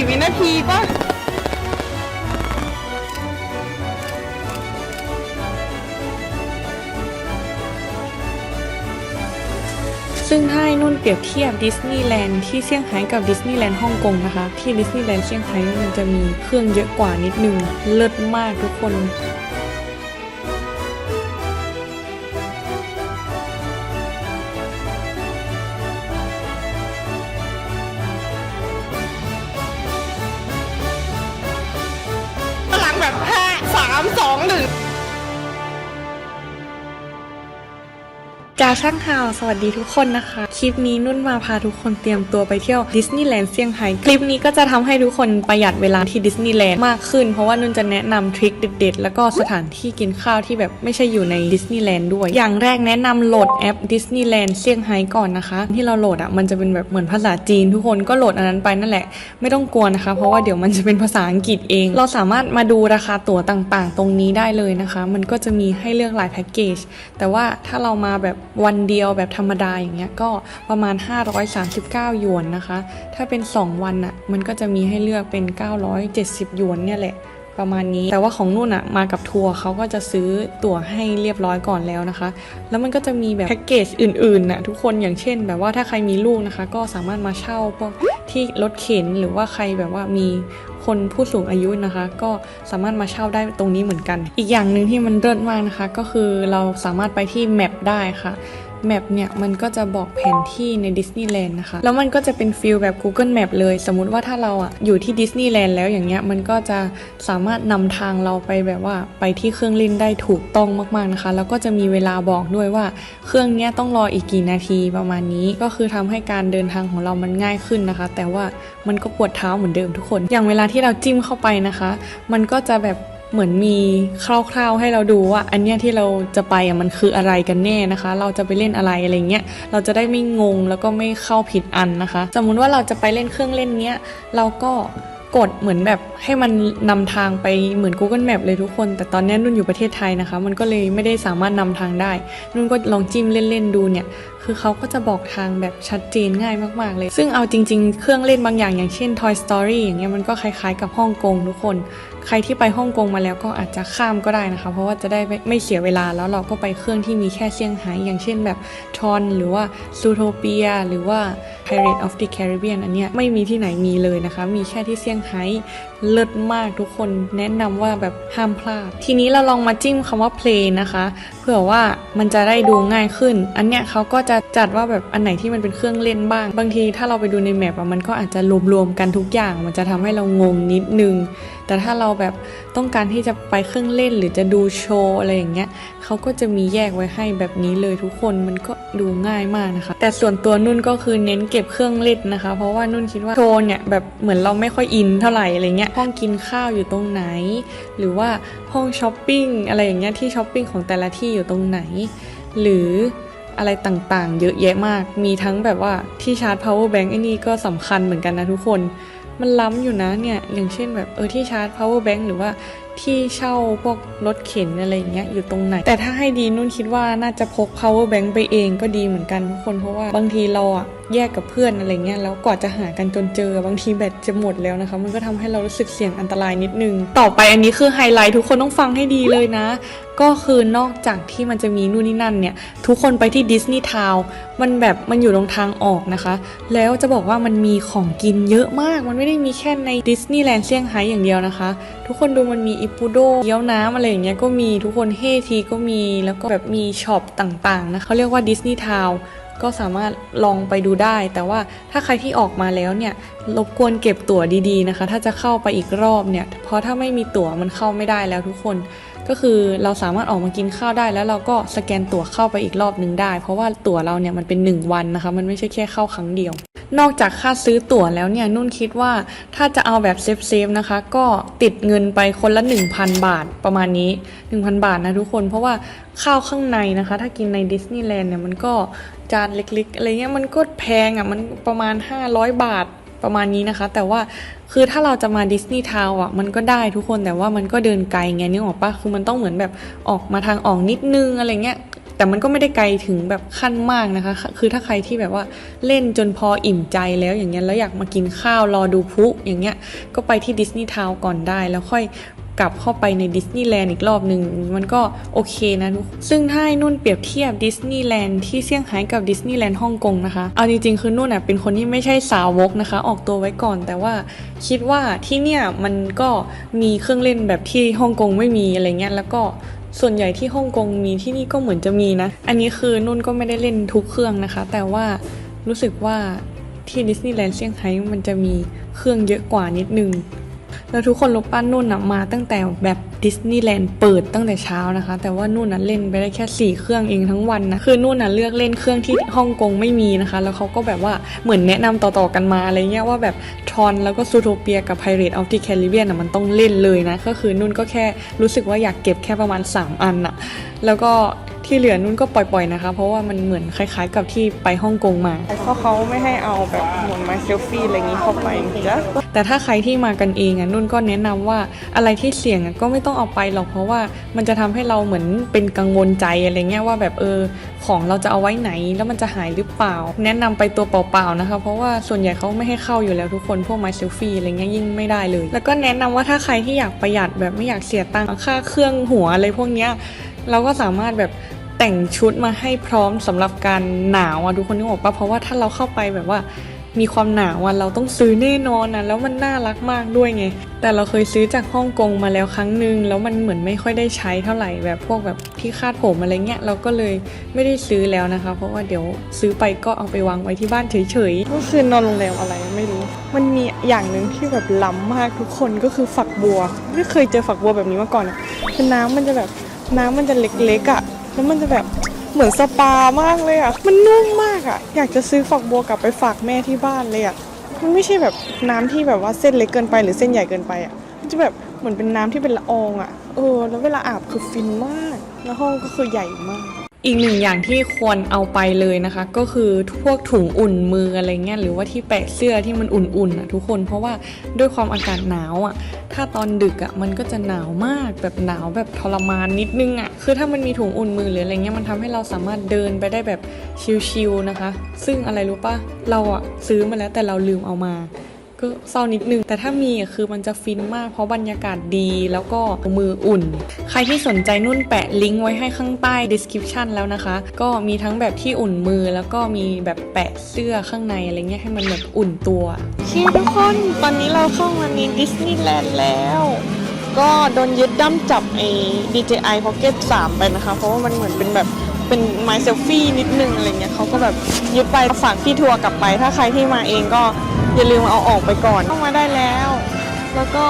กี่วินาทีปะซึ่งถ้าให้นุ่นเปรียบเทียบดิสนีย์แลนด์ที่เซี่ยงไฮ้กับดิสนีย์แลนด์ฮ่องกงนะคะ ที่ดิสนีย์แลนด์เซี่ยงไฮ้มันจะมีเครื่องเยอะกว่านิดนึง เลิศมากทุกคนาสามสองหนึ่งาช่างข่าว สวัสดีทุกคนนะคะ คลิปนี้นุ่นมาพาทุกคนเตรียมตัวไปเที่ยวดิสนีย์แลนด์เซี่ยงไฮ้ คลิปนี้ก็จะทำให้ทุกคนประหยัดเวลาที่ดิสนีย์แลนด์มากขึ้น เพราะว่านุ่นจะแนะนำทริคเด็ดๆ แล้วก็สถานที่กินข้าวที่แบบไม่ใช่อยู่ในดิสนีย์แลนด์ด้วย อย่างแรกแนะนำโหลดแอปดิสนีย์แลนด์เซี่ยงไฮ้ก่อนนะคะ ที่เราโหลดอะมันจะเป็นแบบเหมือนภาษาจีน ทุกคนก็โหลดอันนั้นไปนั่นแหละ ไม่ต้องกลัวนะคะ เพราะว่าเดี๋ยวมันจะเป็นภาษาอังกฤษเอง เราสามารถมาดูราคาตั๋วต่างๆ ตรงนี้ได้เลยนะคะ มันก็จะมีให้เลือกหลายแพ็กเกจ แต่ว่าถ้าเรามาแบบวันเดียวแบบธรรมดาอย่างเงี้ยก็ประมาณ 539 หยวนนะคะ ถ้าเป็น 2 วันอะ่ะมันก็จะมีให้เลือกเป็น 970 หยวนเนี่ยแหละประมาณนี้แต่ว่าของนุ่นอะมากับทัวร์เขาก็จะซื้อตั๋วให้เรียบร้อยก่อนแล้วนะคะ แล้วมันก็จะมีแบบแพ็กเกจอื่นๆน่ะทุกคนอย่างเช่น แบบว่าถ้าใครมีลูกนะคะ ก็สามารถมาเช่าพวกที่รถเข็นหรือว่าใครแบบว่ามี คนผู้สูงอายุนะคะ ก็สามารถมาเช่าได้ตรงนี้เหมือนกัน อีกอย่างหนึ่งที่มันเลิศมากนะคะ ก็คือเราสามารถไปที่แมปได้ค่ะ แมปเนี่ยมันก็จะบอกแผนที่ในดิสนีย์แลนด์นะคะ แล้วมันก็จะเป็นฟิลแบบ Google Map เลย สมมุติว่าถ้าเราอะอยู่ที่ดิสนีย์แลนด์แล้วอย่างเงี้ยมันก็จะสามารถนำทางเราไปแบบว่าไปที่เครื่องเล่นได้ถูกต้องมากๆนะคะ แล้วก็จะมีเวลาบอกด้วยว่าเครื่องเนี้ยต้องรออีกกี่นาทีประมาณนี้ ก็คือทำให้การเดินทางของเรามันง่ายขึ้นนะคะ แต่ว่ามันก็ปวดเท้าเหมือนเดิมทุกคน อย่างเวลาที่เราจิ้มเข้าไปนะคะ มันก็จะแบบ เหมือนมีคร่าวๆให้เราดูว่า อันเนี้ยที่เราจะไปอะมันคืออะไรกันแน่นะคะ เราจะไปเล่นอะไรอะไรเงี้ยเราจะได้ไม่งงแล้วก็ไม่เข้าผิดอันนะคะ สมมุติว่าเราจะไปเล่นเครื่องเล่นเนี้ยเราก็กดเหมือนแบบให้มันนำทางไปเหมือน Google Map เลยทุกคน แต่ตอนนี้นุ่นอยู่ประเทศไทยนะคะ มันก็เลยไม่ได้สามารถนำทางได้ นุ่นก็ลองจิ้มเล่นๆดูเนี่ย คือเขาก็จะบอกทางแบบชัดเจนง่ายมากๆเลย ซึ่งเอาจริง ๆ เครื่องเล่นบางอย่างอย่างเช่น Toy Story อย่างเงี้ยมันก็คล้ายๆกับฮ่องกงทุกคน ใครที่ไปฮ่องกงมาแล้วก็อาจจะข้ามก็ได้นะคะ เพราะว่าจะได้ไม่ไมเสียเวลาแล้วเราก็ไปเครื่องที่มีแค่เซี่ยงไฮ้อย่างเช่นแบบทอนหรือว่าซูโทเปียหรือว่า Pirate of the Caribbean อันเนี้ยไม่มีที่ไหนมีเลยนะคะ มีแค่ที่เซี่ยงไฮ้ เลิศมากทุกคนแนะนำว่าแบบห้ามพลาด ทีนี้เราลองมาจิ้มคำว่า play นะคะเผื่อว่ามันจะได้ดูง่ายขึ้น อันเนี้ยเขาก็จะจัดว่าแบบอันไหนที่มันเป็นเครื่องเล่นบ้าง บางทีถ้าเราไปดูในแมปอะมันก็อาจจะรวมๆกันทุกอย่าง มันจะทำให้เรางงนิดนึง แต่ถ้าเราแบบต้องการที่จะไปเครื่องเล่นหรือจะดูโชว์อะไรอย่างเงี้ยเขาก็จะมีแยกไว้ให้แบบนี้เลยทุกคนมันก็ ดูง่ายมากนะคะ แต่ส่วนตัวนุ่นก็คือเน้นเก็บเครื่องเล่นนะคะ เพราะว่านุ่นคิดว่าโชว์เนี่ยแบบเหมือนเราไม่ค่อยอินเท่าไหร่อะไรเงี้ยห้องกินข้าวอยู่ตรงไหน หรือว่าห้องช้อปปิ้งอะไรอย่างเงี้ยที่ช้อปปิ้งของแต่ละที่อยู่ตรงไหน หรืออะไรต่างๆ เยอะแยะมาก มีทั้งแบบว่าที่ชาร์จ power bank ไอ้นี่ก็สำคัญเหมือนกันนะทุกคน มันล้ำอยู่นะเนี่ย อย่างเช่นแบบเออที่ชาร์จ power bank หรือว่า ที่เช่าพวกรถเข็นอะไรอย่างเงี้ยอยู่ตรงไหน แต่ถ้าให้ดีนุ่นคิดว่าน่าจะพก power bank ไปเองก็ดีเหมือนกันทุกคนเพราะว่าบางทีเราอะแยกกับเพื่อนอะไรเงี้ยแล้วกว่าจะหากันจนเจอบางทีแบตจะหมดแล้วนะคะ มันก็ทำให้เรารู้สึกเสี่ยงอันตรายนิดนึง ต่อไปอันนี้คือไฮไลท์ทุกคนต้องฟังให้ดีเลยนะ ก็คือนอกจากที่มันจะมีนู่นนี่นั่นเนี่ย ทุกคนไปที่ดิสนีย์ทาวน์มันแบบมันอยู่ตรงทางออกนะคะ แล้วจะบอกว่ามันมีของกินเยอะมาก มันไม่ได้มีแค่ในดิสนีย์แลนด์เซี่ยงไฮ้อย่างเดียวนะคะ ทุกคนดูมันมีอิปูโดเกี๊ยวน้ำอะไรอย่างเงี้ยก็มีทุกคนเฮทีก็มีแล้วก็แบบมีช็อปต่างๆนะเขาเรียกว่าดิสนีย์ทาวก็สามารถลองไปดูได้ แต่ว่าถ้าใครที่ออกมาแล้วเนี่ยรบกวนเก็บตั๋วดีๆนะคะ ถ้าจะเข้าไปอีกรอบเนี่ย เพราะถ้าไม่มีตั๋วมันเข้าไม่ได้แล้วทุกคน ก็คือเราสามารถออกมากินข้าวได้ แล้วเราก็สแกนตั๋วเข้าไปอีกรอบนึงได้ เพราะว่าตั๋วเราเนี่ยมันเป็น 1 วันนะคะ มันไม่ใช่แค่เข้าครั้งเดียว นอกจากค่าซื้อตั๋วแล้วเนี่ยนุ่นคิดว่าถ้าจะเอาแบบเซฟๆนะคะ ก็ติดเงินไปคนละ 1,000 บาทประมาณนี้ 1,000 บาทนะทุกคน เพราะว่าข้าวข้างในนะคะ ถ้ากินในดิสนีย์แลนด์เนี่ยมันก็จานเล็กๆอะไรเงี้ยมันก็แพงอะมันประมาณ 500 บาทประมาณนี้นะคะ แต่ว่าคือถ้าเราจะมาดิสนีย์ทาวอะมันก็ได้ทุกคนแต่ว่ามันก็เดินไกลไงนึกออกปะคือมันต้องเหมือนแบบออกมาทางออกนิดนึงอะไรเงี้ย แต่มันก็ไม่ได้ไกลถึงแบบขั้นมากนะคะ คือถ้าใครที่แบบว่าเล่นจนพออิ่มใจแล้วอย่างเงี้ยแล้วอยากมากินข้าวรอดูพุอย่างเงี้ยก็ไปที่ดิสนีย์ทาวน์ก่อนได้แล้วค่อยกลับเข้าไปในดิสนีย์แลนด์อีกรอบหนึ่งมันก็โอเคนะทุกซึ่งถ้าให้นุ่นเปรียบเทียบดิสนีย์แลนด์ที่เซี่ยงไฮ้กับดิสนีย์แลนด์ฮ่องกงนะคะ เอาจริงๆ คือนุ่นอะเป็นคนที่ไม่ใช่สาวกนะคะ ออกตัวไว้ก่อน แต่ว่าคิดว่าที่เนี่ยมันก็มีเครื่องเล่นแบบที่ฮ่องกงไม่มีอะไรเงี้ยแล้วก็ ส่วนใหญ่ที่ฮ่องกงมีที่นี่ก็เหมือนจะมีนะ อันนี้คือนุ่นก็ไม่ได้เล่นทุกเครื่องนะคะ แต่ว่ารู้สึกว่าที่ดิสนีย์แลนด์เซี่ยงไฮ้มันจะมีเครื่องเยอะกว่านิดนึง แล้วทุกคนรู้ป้านุ่นอะมาตั้งแต่แบบดิสนีย์แลนด์เปิดตั้งแต่เช้านะคะ แต่ว่านุ่นอะเล่นไปได้แค่สี่เครื่องเองทั้งวันนะคือนุ่นอะเลือกเล่นเครื่องที่ฮ่องกงไม่มีนะคะ แล้วเขาก็แบบว่าเหมือนแนะนำต่อๆกันมาอะไรเงี้ยว่าแบบทอนแล้วก็ซูโทเปียกับ Pirate of the Caribbean อะมันต้องเล่นเลยนะ ก็คือนุ่นก็แค่รู้สึกว่าอยากเก็บแค่ประมาณ 3 อันอะแล้วก็ที่เหลือนุ่นก็ปล่อยๆนะคะ เพราะว่ามันเหมือนคล้ายๆ กับที่ไปฮ่องกงมาเพราะเขาไม่ให้เอาแบบเหมือนไมเซลฟี่อะไรงนี้เข้าไปจ้ะ แต่ถ้าใครที่มากันเองอะนุ่นก็แนะนำว่าอะไรที่เสี่ยงอะก็ไม่ต้องเอาไปหรอกเพราะว่ามันจะทำให้เราเหมือนเป็นกังวลใจอะไรเงี้ยว่าแบบเออของเราจะเอาไว้ไหนแล้วมันจะหายหรือเปล่า แนะนำไปตัวเปล่าๆนะคะ เพราะว่าส่วนใหญ่เขาไม่ให้เข้าอยู่แล้วทุกคนพวกไมเซลฟี่อะไรเงี้ยยิ่งไม่ได้เลย แล้วก็แนะนำว่าถ้าใครที่อยากประหยัดแบบไม่อยากเสียตังค์ค่าเครื่องหัวอะไรพวกเนี้ยเราก็สามารถแบบแต่งชุดมาให้พร้อมสำหรับการหนาวอะทุกคนนึกออกปะเพราะว่าถ้าเราเข้าไปแบบว่า มีความหนาวอะเราต้องซื้อแน่นอนนะแล้วมันน่ารักมากด้วยไง แต่เราเคยซื้อจากฮ่องกงมาแล้วครั้งหนึ่งแล้วมันเหมือนไม่ค่อยได้ใช้เท่าไหร่แบบพวกแบบที่คาดผมอะไรเงี้ยเราก็เลยไม่ได้ซื้อแล้วนะคะ เพราะว่าเดี๋ยวซื้อไปก็เอาไปวางไว้ที่บ้านเฉยๆเมื่อคืนนอนโรงแรมอะไรไม่รู้ มันมีอย่างหนึ่งที่แบบล้ำมากทุกคนก็คือฝักบัวไม่เคยเจอฝักบัวแบบนี้มาก่อนอะคือน้ำมันจะแบบน้ำมันจะเล็กๆอะแล้วมันจะแบบ เหมือนสปามากเลยอะ มันนุ่มมากอะ อยากจะซื้อฝักบัวกลับไปฝากแม่ที่บ้านเลยอะ มันไม่ใช่แบบน้ำที่แบบว่าเส้นเล็กเกินไปหรือเส้นใหญ่เกินไปอะ มันจะแบบเหมือนเป็นน้ำที่เป็นละอองอะ เออ แล้วเวลาอาบคือฟินมาก แล้วห้องก็คือใหญ่มาก อีกหนึ่งอย่างที่ควรเอาไปเลยนะคะ ก็คือพวกถุงอุ่นมืออะไรเงี้ยหรือว่าที่แปะเสื้อที่มันอุ่นๆอะทุกคนเพราะว่าด้วยความอากาศหนาวอะ ถ้าตอนดึกอะมันก็จะหนาวมากแบบหนาวแบบทรมานนิดนึงอะคือถ้ามันมีถุงอุ่นมือหรืออะไรเงี้ยมันทำให้เราสามารถเดินไปได้แบบชิลๆนะคะ ซึ่งอะไรรู้ปะเราอะซื้อมาแล้วแต่เราลืมเอามา ก็เศร้านิดนึง แต่ถ้ามีอะคือมันจะฟินมาก เพราะบรรยากาศดีแล้วก็มืออุ่น ใครที่สนใจนุ่นแปะลิงก์ไว้ให้ข้างใต้ description แล้วนะคะ ก็มีทั้งแบบที่อุ่นมือแล้วก็มีแบบแปะเสื้อข้างในอะไรเงี้ยให้มันแบบอุ่นตัวชีทุกคนตอนนี้เราเข้ามาในดิสนีย์แลนด์แล้วก็โดนยึดดั้มจับไอ้ DJI Pocket 3 ไปนะคะ เพราะว่ามันเหมือนเป็นแบบเป็นไมเซลฟี่นิดนึงอะไรเงี้ยเขาก็แบบยึดไปฝากพี่ทัวร์กลับไป ถ้าใครที่มาเองก็ อย่าลืมเอาออกไปก่อนเข้ามาได้แล้ว แล้วก็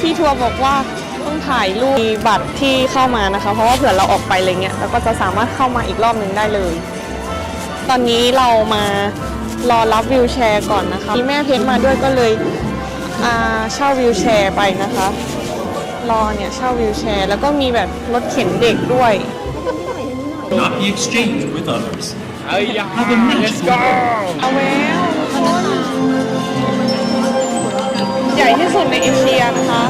พี่ทัวร์บอกว่าต้องถ่ายรูปมีบัตรที่เข้ามานะคะ เพราะว่าเผื่อเราออกไปอะไรเงี้ยเราก็จะสามารถเข้ามาอีกรอบหนึ่งได้เลย ตอนนี้เรามารอรับวิวแชร์ก่อนนะคะมีแม่เพชรมาด้วยก็เลยอ่าเช่าวิวแชร์ไปนะคะ รอเนี่ยเช่าวิวแชร์ แล้วก็มีแบบรถเข็นเด็กด้วย not be exchanged with others. เอาอย่า let's go เอาแล้วทุกคน ใหญ่ที่สุดในเอเชียนะคะ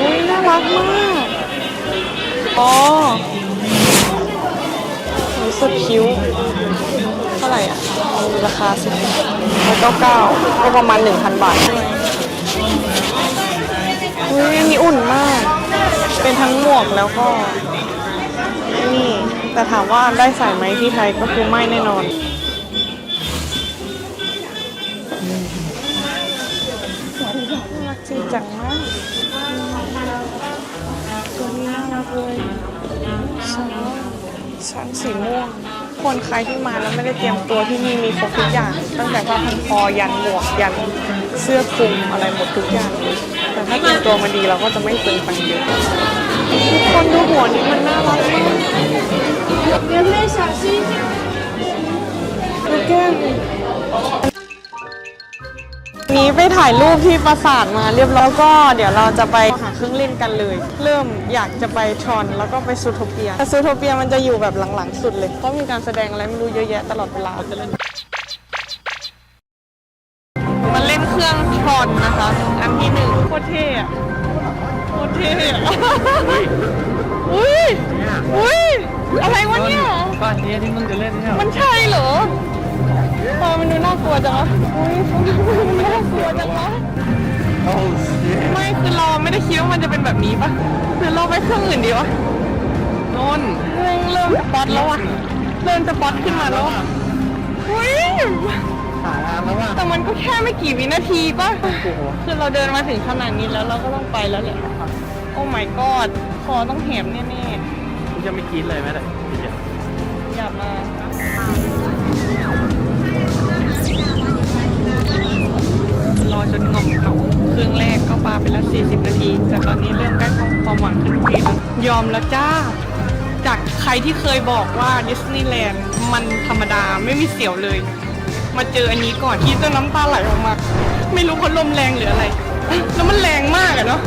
อุ้ยน่ารักมาก อ๋อรู้สึกคิ้ว เท่าไหร่อะ ราคาสิบร้อยเก้าเก้าก็ประมาณหนึ่งพันบาทอุ้ยอันนี้อุ่นมาก เป็นทั้งหมวกแล้วก็ นี่ แต่ถามว่าได้ใส่ไหมที่ไทยก็คือไม่แน่นอนรักจริงจังมากตัวนี้น่ารักเลยช้างช้างสีม่วง คนใครที่มาแล้วไม่ได้เตรียมตัวที่นี่มีครบทุกอย่าง ตั้งแต่ผ้าพันคอยันหมวกยันเสื้อคลุมอะไรหมดทุกอย่างแต่ถ้าเตรียมตัวมาดีเราก็จะไม่เปลืองตังค์เยอะทุกคนดูหัวนี้มันน่ารักมากเดูแก้ม นี้ไปถ่ายรูปที่ปราสาทมาเรียบร้อยก็เดี๋ยวเราจะไปหาเครื่องเล่นกันเลย เริ่มอยากจะไปทรอนแล้วก็ไปซูโทเปียแต่ซูโทเปียมันจะอยู่แบบหลังๆสุดเลยเพราะมีการแสดงอะไรไม่รู้เยอะแยะตลอดเวลาจะเล่นมันเล่นเครื่องทรอนนะคะ อันที่หนึ่งโคตรเท่อะโคตรเท่อะอุ้ยอุ้ยอะไรวะเนี่ยก็อันนี้ที่มึงจะเล่นเนี่ยมันใช่เหรอ ทำไมมันดูน่ากลัวจังวะอุ้ยมันน่ากลัวจังวะโอ้ชิตไม่คือเราไม่ได้คิดว่ามันจะเป็นแบบนี้ปะหรือเราไปเครื่องอื่นดีวะนนเริ่มเริ่มสปอตแล้วอะเริ่มสปอตขึ้นมาแล้วอะอุ้ยสายงานแล้วว่ะแต่มันก็แค่ไม่กี่วินาทีปะโอ้โหคือเราเดินมาถึงขนาดนี้แล้วเราก็ต้องไปแล้วแหละ โอ้ my god คอต้องแหมแน่มึงจะไม่กินเลยไหมเนี่ย ๆ อย่ามา จนงอมเขาเครื่องแรกก็ปาไปแล้ว 40 นาที แต่ตอนนี้เริ่มใกล้ความหวังขึ้นทีแล้วยอมแล้วจ้า จากใครที่เคยบอกว่าดิสนีย์แลนด์มันธรรมดาไม่มีเสียวเลย มาเจออันนี้ก่อนที่จะน้ำตาไหลออกมา ไม่รู้คนลมแรงหรืออะไร แล้วมันแรงมากอะเนาะ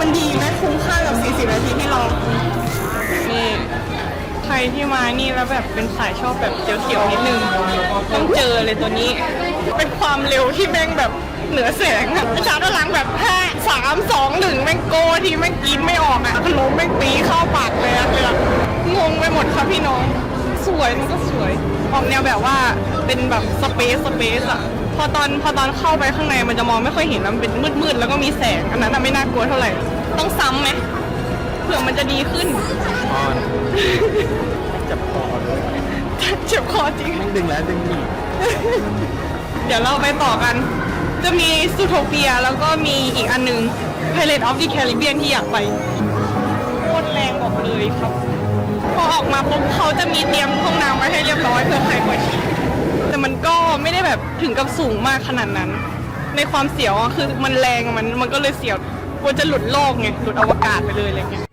มันดีไหมคุ้มค่ากับ 40 นาทีที่รอนี่ใครที่มานี่แล้วแบบเป็นสายชอบแบบเสียวๆนิดนึง ต้องเจอเลยตัวนี้ เป็นความเร็วที่แม่งแบบ เหนือแสงอะชาร์จด้านหลังแบบห้าสามสองหนึ่งแม่งโกที่แม่งกินไม่ออกอะขนมแม่งตีเข้าปากเลยอะเลยอะงงไปหมดครับพี่น้อง สวยมันก็สวยออกแนวแบบว่าเป็นแบบสเปซสเปซอะพอตอนพอตอนเข้าไปข้างในมันจะมองไม่ค่อยเห็นแล้วมันเป็นมืดๆแล้วก็มีแสงอันนั้นอะไม่น่ากลัวเท่าไหร่ ต้องซ้ำไหมเผื่อมันจะดีขึ้นออนจับคอเลยเจ็บคอจริงแม่งดึงแล้วดึงอีกเดี๋ยวเราไปต่อกัน จะมีซูโทเปียแล้วก็มีอีกอันหนึง Pirate of the Caribbean ที่อยากไปโคตรแรงบอกเลยครับ พอออกมาปุ๊บเขาจะมีเตรียมห้องน้ำไว้ให้เรียบร้อยเพื่อใครมาฉี่แต่มันก็ไม่ได้แบบถึงกับสูงมากขนาดนั้น ในความเสียวอะคือมันแรงอะมันมันก็เลยเสียวกลัวจะหลุดโลกไงหลุดอวกาศไปเลยอะไรเงี้ย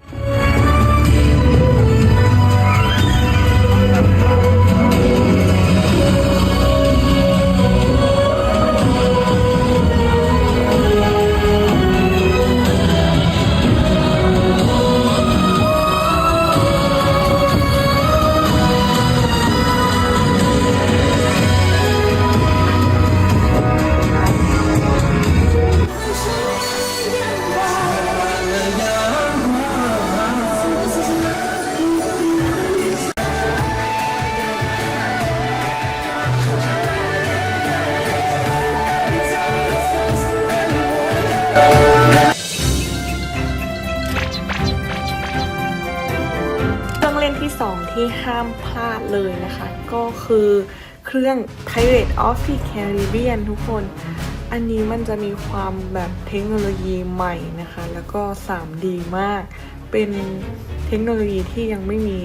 ที่ห้ามพลาดเลยนะคะ ก็คือเครื่อง Pirate of the Caribbean ทุกคน อันนี้มันจะมีความแบบเทคโนโลยีใหม่นะคะ แล้วก็ 3D มาก เป็นเทคโนโลยีที่ยังไม่มี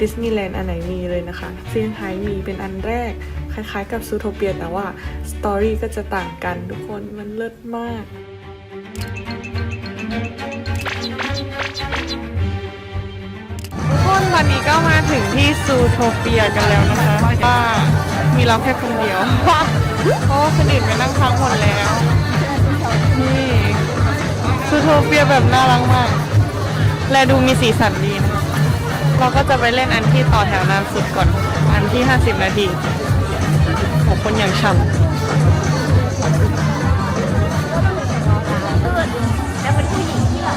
ดิสนีย์แลนด์อันไหนมีเลยนะคะเซี่ยงไฮ้มีเป็นอันแรก คล้ายๆกับซูโทเปียแต่ว่าสตอรี่ก็จะต่างกันทุกคนมันเลิศมากทุก ก็มาถึงที่ซูโทเปียกันแล้วนะคะว่ามีเราแค่คนเดียว เพราะว่าคนอื่นไปนั่งพักหมดแล้ว นี่ซูโทเปียแบบน่ารักมาก และดูมีสีสันดีนะเราก็จะไปเล่นอันที่ต่อแถวนานสุดก่อน อันที่ 50 นาทีโหคนอย่างฉันผู้หญิงที่หล่อ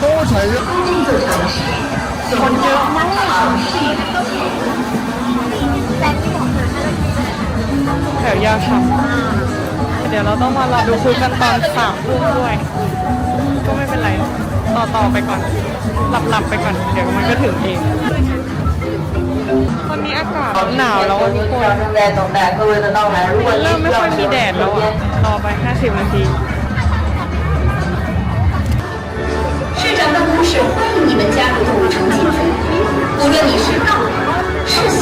คนเยอะมากแถวยาวช่ำเดี๋ยวเราต้องมารอดูคุยกันตอนสามทุ่มด้วย ก็ไม่เป็นไร ต่อต่อไปก่อน หลับหลับไปก่อน เดี๋ยวมันก็ถึงเองตอนนี้อากาศหนาวแล้วอะทุกคนแดดตกแดดก็เลยจะต้องมา如果เริ่มไม่ค่อยมีแดดแล้วอะรอไป 50 นาที 长办公室欢迎你们加入动物城进城。无论你是动物、是行、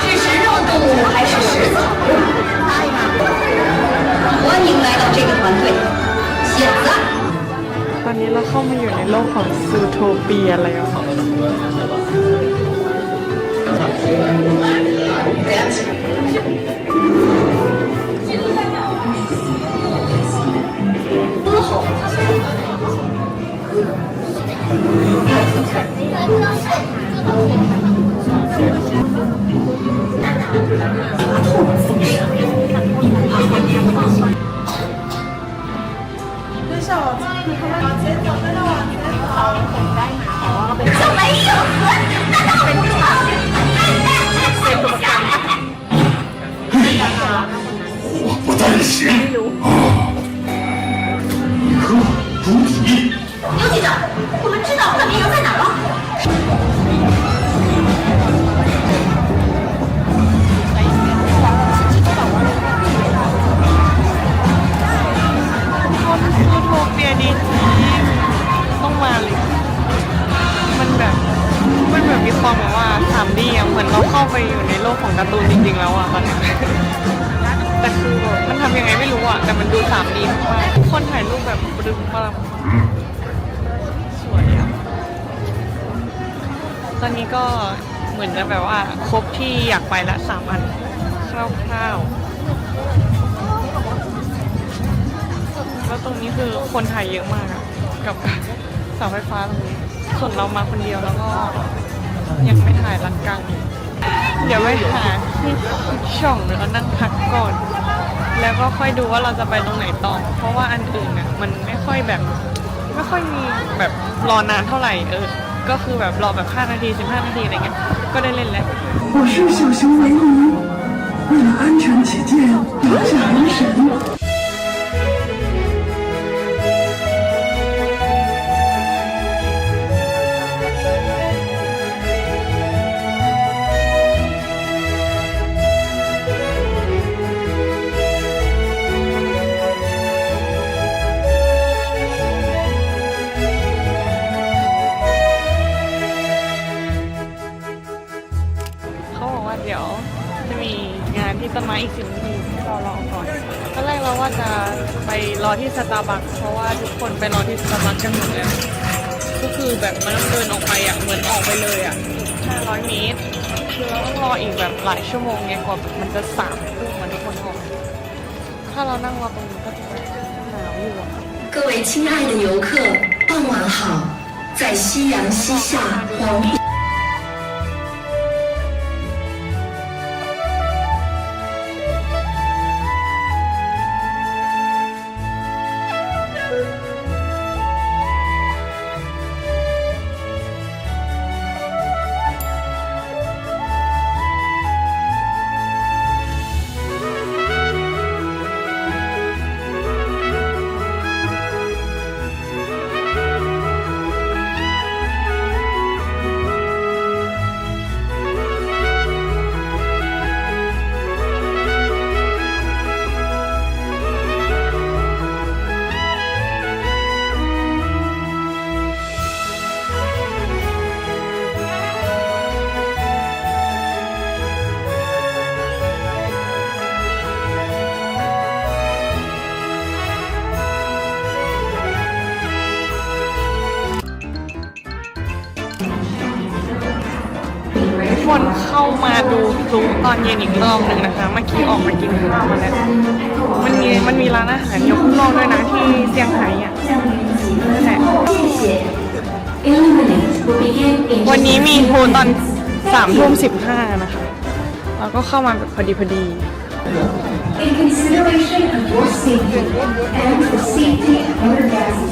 是食肉动物还是食草动物，欢迎来到这个团队。现在。 ตอนนี้เราเข้ามาอยู่ในโลกของซูโทเปียแล้ว 嗯好的嗯好的嗯好的嗯好的嗯好的嗯的刘局长，我们知道范明阳在哪儿了。 ยูโทเปียดีต้องมาเลย มันแบบ มันแบบมีความแบบว่า 3D อ่ะ เหมือนเราเข้าไปอยู่ในโลกของการ์ตูนจริงๆแล้วอ่ะตอนเนี้ยแต่คือแบบมันทำยังไงไม่รู้อ่ะ แต่มันดู 3D มากทุกคนถ่ายรูปแบบปรึงปรัง ตอนนี้ก็เหมือนจะแบบว่าครบที่อยากไปละสามอันคร่าวๆแล้วตรงนี้คือคนไทยเยอะมากอะกับเสาไฟฟ้าตรงนี้ ส่วนเรามาคนเดียวแล้วก็ยังไม่ถ่ายลังกังเดี๋ยวไปหาที่ช่องแล้วนั่งพักก่อน แล้วก็ค่อยดูว่าเราจะไปตรงไหนต่อ เพราะว่าอันอื่นน่ะมันไม่ค่อยแบบ ไม่ค่อยมีแบบรอนานเท่าไหร่เออ ก็คือแบบรอแบบ5นาที 15 นาทีอะไรเงี้ย ก็ได้เล่นแล้ว 我是小熊维尼，为了安全起见，留下留神。 500 เมตร คือเราต้องรออีกแบบหลายชั่วโมงไงกว่ามันจะสามทุ่มเหมือนทุกคนบอกถ้าเรานั่งรอตรงนี้ก็จะแบบหนาวอยู่อะ 各位亲爱的游客，傍晚好！在夕阳西下，黄昏。 มาดูพลุตอนเย็นอีกรอบหนึ่งนะคะเมื่อกี้ออกมากินข้าวมาแล้วมันมีมันมีร้านอาหารยกข้างนอกด้วยนะที่เซี่ยงไฮ้อะนั่นแหละวันนี้มีโทรตอนสามทุ่มสิบห้านะคะเราก็เข้ามาแบบพอดีพอดี In consideration of your safety and the safety of other guests,